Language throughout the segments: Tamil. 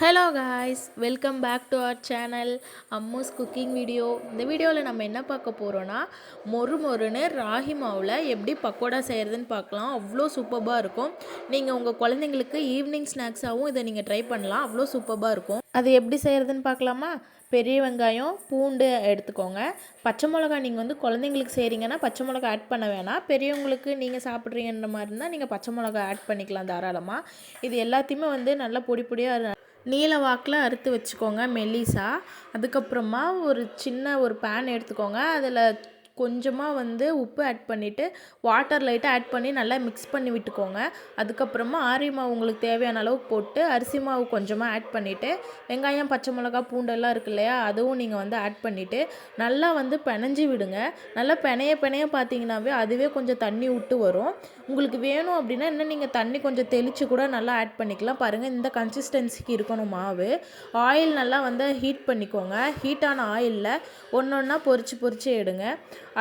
Hello guys welcome back to our channel Ammu's cooking video இந்த வீடியோவில் நம்ம என்ன பார்க்க போகிறோன்னா மொறு மொறுன்னு ராகி மாவில் எப்படி பக்கோடா செய்கிறதுன்னு பார்க்கலாம். அவ்வளோ சூப்பராக இருக்கும். நீங்கள் உங்கள் குழந்தைங்களுக்கு ஈவினிங் ஸ்நாக்ஸாகவும் இதை நீங்கள் ட்ரை பண்ணலாம். அவ்வளோ சூப்பராக இருக்கும். அது எப்படி செய்கிறதுன்னு பார்க்கலாமா? பெரிய வெங்காயம் பூண்டு எடுத்துக்கோங்க. பச்சை மிளகா நீங்கள் வந்து குழந்தைங்களுக்கு செய்கிறீங்கன்னா பச்சை மிளகா ஆட் பண்ண வேணாம். பெரியவங்களுக்கு நீங்கள் சாப்பிட்றீங்கன்ற மாதிரி இருந்தால் நீங்கள் பச்சை மிளகா ஆட் பண்ணிக்கலாம் தாராளமாக இது எல்லாத்தையுமே வந்து நல்லா பொடி பொடியாக நீல வாக்கில் அறுத்து வச்சுக்கோங்க மெல்லிசா. அதுக்கப்புறமா ஒரு சின்ன ஒரு பேன் எடுத்துக்கோங்க. அதில் கொஞ்சமாக வந்து உப்பு ஆட் பண்ணிவிட்டு வாட்டர் லைட்டாக ஆட் பண்ணி நல்லா மிக்ஸ் பண்ணி விட்டுக்கோங்க. அதுக்கப்புறமா ஆரி மாவு உங்களுக்கு தேவையான அளவு போட்டு அரிசி மாவு கொஞ்சமாக ஆட் பண்ணிவிட்டு வெங்காயம் பச்சை மிளகா பூண்டெல்லாம் இருக்கு இல்லையா அதுவும் நீங்கள் வந்து ஆட் பண்ணிவிட்டு நல்லா வந்து பிணைஞ்சி விடுங்க. நல்லா பிணைய பிணைய பார்த்தீங்கன்னாவே அதுவே கொஞ்சம் தண்ணி விட்டு வரும். உங்களுக்கு வேணும் அப்படின்னா இன்னும் நீங்கள் தண்ணி கொஞ்சம் தெளித்து கூட நல்லா ஆட் பண்ணிக்கலாம். பாருங்கள் இந்த கன்சிஸ்டன்சிக்கு இருக்கணும் மாவு. ஆயில் நல்லா வந்து ஹீட் பண்ணிக்கோங்க. ஹீட்டான ஆயிலில் ஒன்று ஒன்றா பொறிச்சு பொறிச்சு எடுங்க.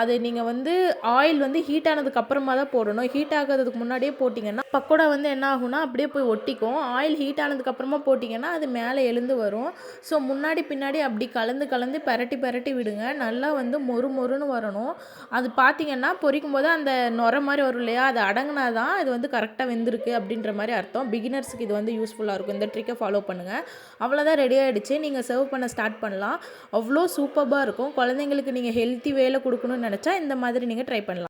அது நீங்கள் வந்து ஆயில் வந்து ஹீட் ஆனதுக்கு அப்புறமா தான் போடணும். ஹீட் ஆகிறதுக்கு முன்னாடியே போட்டிங்கன்னா பக்கோடா வந்து என்ன ஆகும்னா அப்படியே போய் ஒட்டிக்கும். ஆயில் ஹீட் ஆனதுக்கு அப்புறமா போட்டிங்கன்னா அது மேலே எழுந்து வரும். ஸோ முன்னாடி பின்னாடி அப்படி கலந்து கலந்து பரட்டி பரட்டி விடுங்க. நல்லா வந்து மொறு மொறுன்னு வரணும். அது பார்த்தீங்கன்னா பொரிக்கும் போது அந்த நுர மாதிரி வரும் இல்லையா? அது அடங்கினா தான் இது வந்து கரெக்டாக வெந்திருக்கு அப்படின்ற மாதிரி அர்த்தம். பிகினர்ஸுக்கு இது வந்து யூஸ்ஃபுல்லாக இருக்கும். இந்த ட்ரிக்கை ஃபாலோ பண்ணுங்கள் அவ்வளோதான் ரெடி ஆகிடுச்சு நீங்கள் சர்வ் பண்ண ஸ்டார்ட் பண்ணலாம். அவ்வளோ சூப்பராக இருக்கும். குழந்தைங்களுக்கு நீங்கள் ஹெல்த்தி வேலை கொடுக்கணும்னு நினச்சா இந்த மாதிரி நீங்கள் ட்ரை பண்ணலாம்.